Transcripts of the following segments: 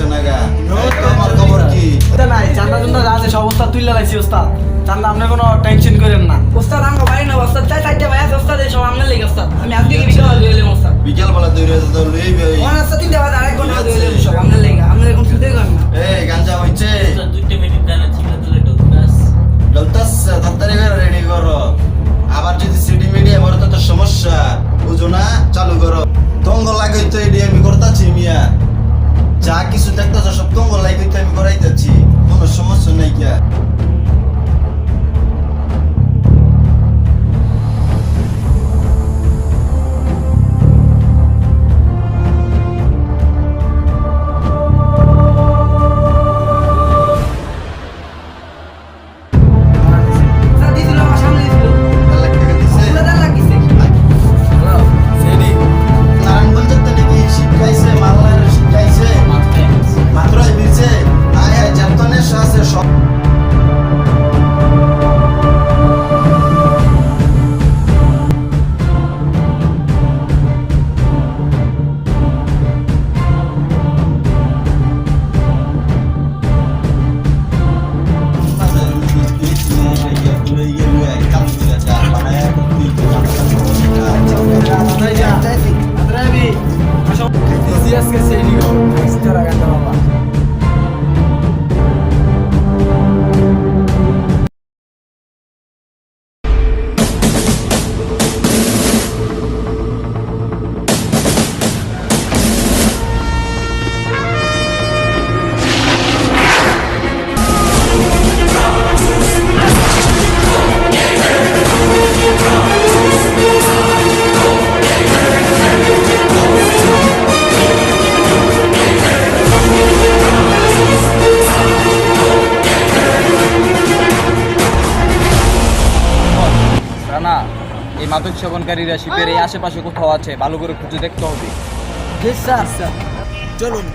আইতাছে না গা? তোমার খবর কি? নাই চান্দা চান্দা যা আছে সব অবস্থা তুইলা লাইছি ওস্তাদ। চান্দা আপনি কোনো টেনশন করেন না। ওস্তাদ আমার বাড়ি না ওস্তাদ। চাই চাইতে ভাই আছে ওস্তাদ এই সব আমনে লেগে ওস্তাদ। আমি আজকে বিকাল দিয়ে এলাম ওস্তাদ বিকেল বেলা দৌড়ে ওস্তাদ তিনটে বাজে আরেক দেখতেছ সব তঙ্গ লাগাই আমি করাই যাচ্ছি। কোনো সমস্যা নাই কিয়া সেবনকারীরা শিপের এই আশেপাশে কোথাও আছে? ভালো করে খুঁজে দেখতে হবে। চলুন।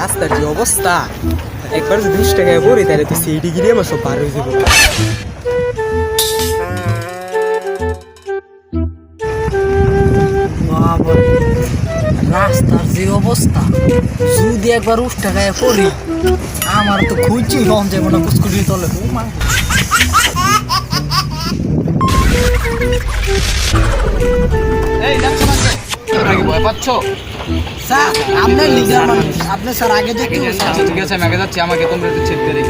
রাস্তার যে অবস্থা একবার যদি বিশ টাকায় পড়ি তাহলে তো সেই ডিগ্রি আমার সব বার হয়ে যাব। রাস্তার যে অবস্থা যদি একবার উঠ টাকায় পড়ি আমার তো খুঁজছি কম যাব না স্কুটির তলে। এই ভয় পাচ্ছ? স্যার আপনার লিগার মানুষ আপনি স্যার আগে দেখতে আচ্ছা ঠিক আছে আমি আগে যাচ্ছি আমাকে তোমরা একটু চেক করে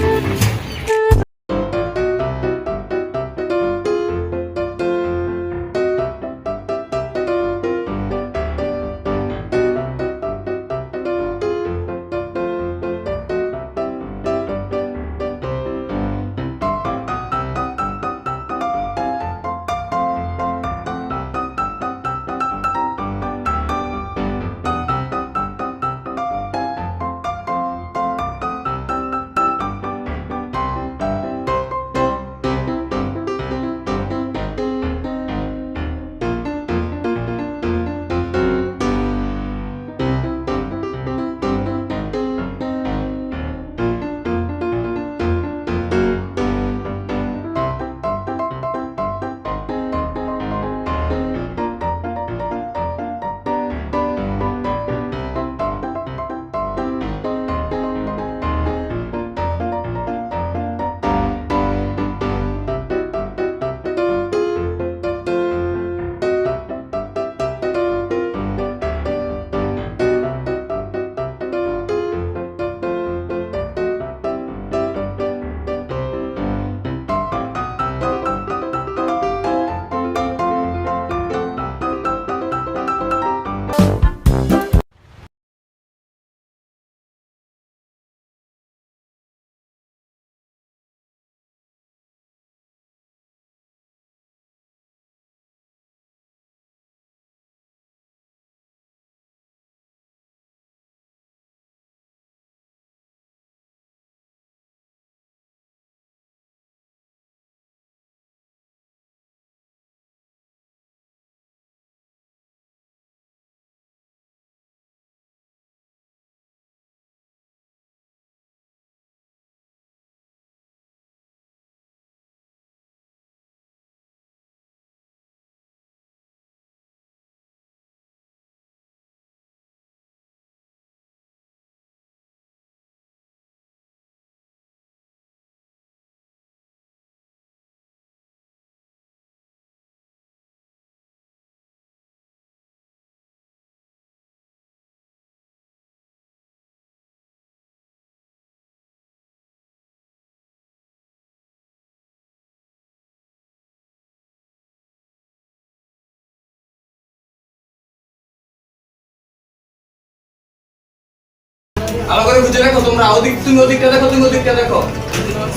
ভালো করে খুঁজে দেখো তোমরা ওদিক তুমি ওদিকটা দেখো তুমি ওদিকটা দেখো।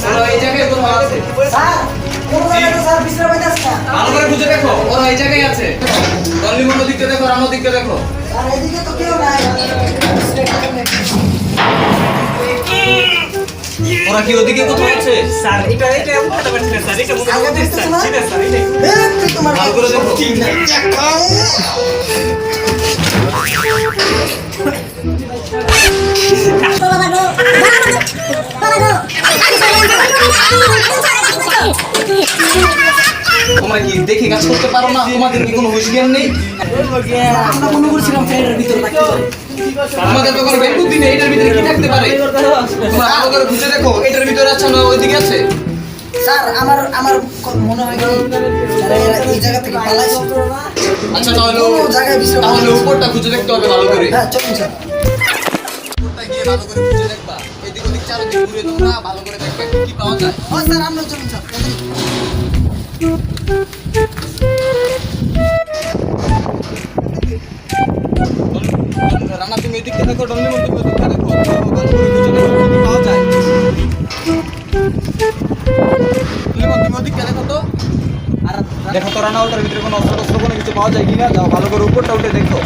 ওরা এই জায়গায় কোথাও আছে ভালো করে খুঁজে দেখো ওরা এই জায়গায় আছে। দলিমন ওদিকটা দেখো রাম ওদিকটা দেখো। ওরা কি ওদিকে কোথাও আছে? স্যার এটা এটা উঠাতে পারছি না স্যার এটা মনে স্যার সিধা স্যার। এটা ভালো করে দেখো। তোমরা কি দেখে কাজ করতে পারো না? তোমাদের কি কোনো হুঁশ জ্ঞান নেই? আমরা মনে করছিলাম ফ্যানের ভিতরে থাকতে পারে। তোমাদের তো কোনো বেকুতি নেই এটার ভিতরে কি থাকতে পারে? তোমরা ভালো করে খুঁজে দেখো এটার ভিতরে আছে না ওইদিকে আছে? স্যার আমার আমার মনে হয় এই জায়গা থেকে পালাইছে। আচ্ছা তাহলে জায়গায় বিশ্রাম তাহলে উপরটা খুঁজে দেখতে হবে ভালো করে। হ্যাঁ চলুন স্যার উপরটা গিয়ে ভালো করে খুঁজে দেখবা। এদিক ওদিক চারিদিক ঘুরে তোমরা ভালো করে দেখবে কি পাওয়া যায়। ও স্যার আমরা চলুন স্যার রানা তুমি রানা ওটার ভিতরে কোনো অস্ত্র কোনো কিছু পাওয়া যায় কিনা যাও ভালো করে উপরটা উঠে দেখো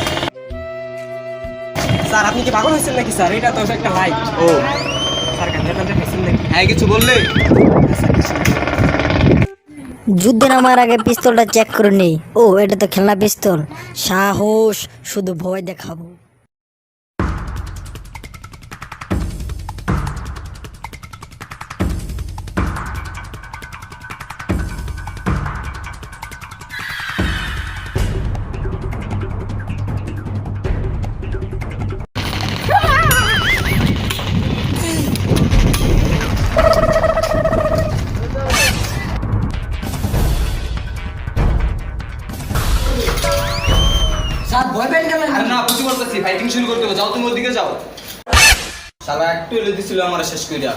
স্যার আপনি কি পাগল হয়েছেন নাকি স্যার এটা তো একটা লাইট ও স্যার গান্ধী গান্ধী নাকি হ্যাঁ কিছু বললে যুদ্ধে নামার আগে পিস্তলটা চেক করে নেই। ও, এটা তো খেলনা পিস্তল। সাহস, শুধু ভয় দেখাবো। শালা একটু এলে দিছিল আমার শেষ কইরা।